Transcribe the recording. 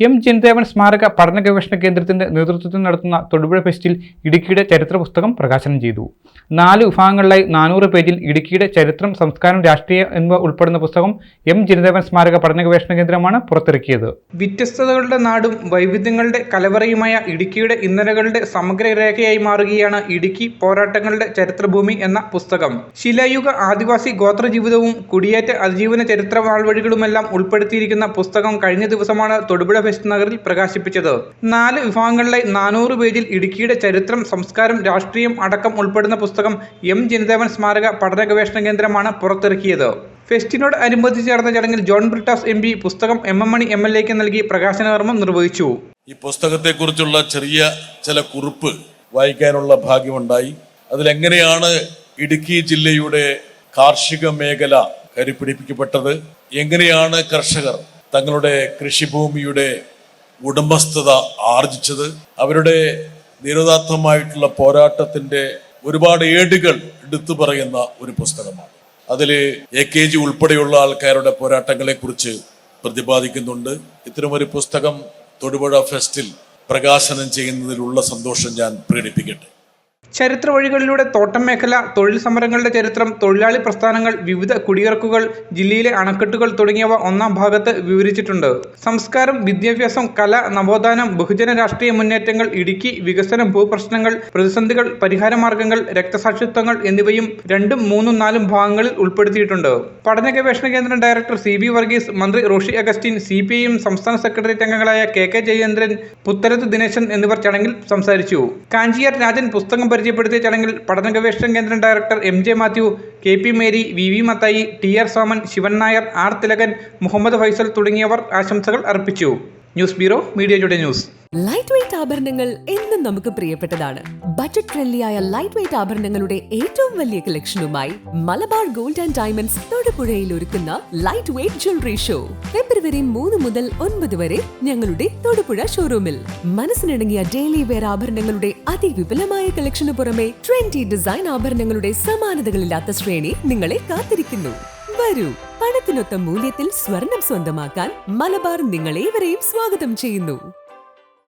M ചിന്തേവൻ സ്മാരക പഠന ഗവേഷണ കേന്ദ്രത്തിന്റെ നേതൃത്വത്തിൽ നടത്തുന്ന തൊടുപുഴ ഫെസ്റ്റിൽ ഇടുക്കിയുടെ ചരിത്ര പുസ്തകം പ്രകാശനം ചെയ്തു. നാല് വിഭാഗങ്ങളിലായി നാനൂറ് പേജിൽ ഇടുക്കിയുടെ ചരിത്രം സംസ്കാരം രാഷ്ട്രീയം എന്നിവ ഉൾപ്പെടുന്ന പുസ്തകം എം ചിന്തേവൻ സ്മാരക പഠന ഗവേഷണ കേന്ദ്രമാണ് പുറത്തിറക്കിയത്. വ്യത്യസ്തതകളുടെ നാടും വൈവിധ്യങ്ങളുടെ കലവറയുമായ ഇടുക്കിയുടെ ഇന്നലകളുടെ സമഗ്ര രേഖയായി മാറുകയാണ് ഇടുക്കി പോരാട്ടങ്ങളുടെ ചരിത്രഭൂമി എന്ന പുസ്തകം. ശിലായുഗ ആദിവാസി ഗോത്ര ജീവിതവും കുടിയേറ്റ അതിജീവന ചരിത്ര വാൾവഴികളുമെല്ലാം ഉൾപ്പെടുത്തിയിരിക്കുന്ന പുസ്തകം കഴിഞ്ഞ ദിവസമാണ് തൊടുപുഴ ഫെസ്റ്റ് നഗറിൽ പ്രകാശിപ്പിച്ചത്. നാല് വിഭാഗങ്ങളിലെ നാനൂറ് പേജിൽ ഇടുക്കിയുടെ ചരിത്രം സംസ്കാരം രാഷ്ട്രീയം അടക്കം ഉൾപ്പെടുന്ന പുസ്തകം എം. ജനിതേവൻ സ്മാരക പഠന ഗവേഷണ കേന്ദ്രമാണ് പുറത്തിറക്കിയത്. ഫെസ്റ്റിനോട് അനുബന്ധിച്ച് നടന്ന ചടങ്ങിൽ ജോൺ ബ്രിട്ടാസ് എം പി പുസ്തകം M M Mani M L എക്ക് നൽകി പ്രകാശന കർമ്മം നിർവഹിച്ചു. ഈ പുസ്തകത്തെക്കുറിച്ചുള്ള ചെറിയ ചില കുറിപ്പ് വായിക്കാനുള്ള ഭാഗ്യമുണ്ടായി. അതിലെങ്ങനെയാണ് ഇടുക്കി ജില്ലയുടെ കാർഷിക മേഖല കരിപിടിപ്പിക്കപ്പെട്ടത്? എങ്ങനെയാണ് കർഷകർ തങ്ങളുടെ കൃഷിഭൂമിയുടെ ഉടമസ്ഥത ആർജിച്ചത് അവരുടെ നിരോധാർത്ഥമായിട്ടുള്ള പോരാട്ടത്തിന്റെ ഒരുപാട് ഏടുകൾ എടുത്തു പറയുന്ന ഒരു പുസ്തകമാണ്. അതിൽ എ കെ ജി ഉൾപ്പെടെയുള്ള ആൾക്കാരുടെ പോരാട്ടങ്ങളെ കുറിച്ച് പ്രതിപാദിക്കുന്നുണ്ട്. ഇത്തരമൊരു പുസ്തകം തൊടുപുഴ ഫെസ്റ്റിൽ പ്രകാശനം ചെയ്യുന്നതിലുള്ള സന്തോഷം ഞാൻ പ്രകടിപ്പിക്കട്ടെ. ചരിത്ര വഴികളിലൂടെ തോട്ടം മേഖല തൊഴിൽ സമരങ്ങളുടെ ചരിത്രം തൊഴിലാളി പ്രസ്ഥാനങ്ങൾ വിവിധ കുടിയിറക്കുകൾ ജില്ലയിലെ അണക്കെട്ടുകൾ തുടങ്ങിയവ ഒന്നാം ഭാഗത്ത് വിവരിച്ചിട്ടുണ്ട്. സംസ്കാരം വിദ്യാഭ്യാസം കല നവോത്ഥാനം ബഹുജന രാഷ്ട്രീയ മുന്നേറ്റങ്ങൾ ഇടുക്കി വികസനം ഭൂപ്രശ്നങ്ങൾ പ്രതിസന്ധികൾ പരിഹാരമാർഗങ്ങൾ രക്തസാക്ഷിത്വങ്ങൾ എന്നിവയും രണ്ടും മൂന്നും നാലും ഭാഗങ്ങളിൽ ഉൾപ്പെടുത്തിയിട്ടുണ്ട്. പഠന ഗവേഷണ കേന്ദ്രം ഡയറക്ടർ സി ബി വർഗീസ് മന്ത്രി Roshi Augustine C P I M സംസ്ഥാന സെക്രട്ടേറിയറ്റ് അംഗങ്ങളായ കെ കെ ജയേന്ദ്രൻ പുത്തരത്ത് ദിനേശൻ എന്നിവർ ചടങ്ങിൽ സംസാരിച്ചു. കാഞ്ചിയാർ രാജൻ പുസ്തകം പരിചയപ്പെടുത്തിയ ചടങ്ങിൽ പഠന ഗവേഷണ കേന്ദ്രം director M J Mathew K P Mary V V Mathai T R Soman Shivan Nair R Thilakan Muhammad Faisal തുടങ്ങിയവർ ആശംസകൾ അർപ്പിച്ചു. News bureau media today news. Light weight ആഭരണങ്ങൾ എന്നും നമുക്ക് പ്രിയപ്പെട്ടതാണ്. ബജറ്റ് ഫ്രണ്ട്ലിയായ ലൈറ്റ് വെയ്റ്റ് ആഭരണങ്ങളുടെ ഏറ്റവും വലിയ കളക്ഷനുമായി മലബാർ ഗോൾഡ് ആൻഡ് ഡയമണ്ട്സ് തൊടുപുഴയിൽ ഒരുക്കുന്ന light weight jewellery show February മൂന്ന് മുതൽ ഒൻപത് വരെ ഞങ്ങളുടെ തൊടുപുഴ ഷോറൂമിൽ മനസ്സിനിണങ്ങിയ ഡെയിലി വെയർ ആഭരണങ്ങളുടെ അതിവിപുലമായ കളക്ഷന് പുറമെ ട്രെൻഡി ഡിസൈൻ ആഭരണങ്ങളുടെ സമാനതകളില്ലാത്ത ശ്രേണി നിങ്ങളെ കാത്തിരിക്കുന്നു. വരൂ പണത്തിനൊത്ത മൂല്യത്തിൽ സ്വർണം സ്വന്തമാക്കാൻ മലബാർ നിങ്ങളേവരെയും സ്വാഗതം ചെയ്യുന്നു.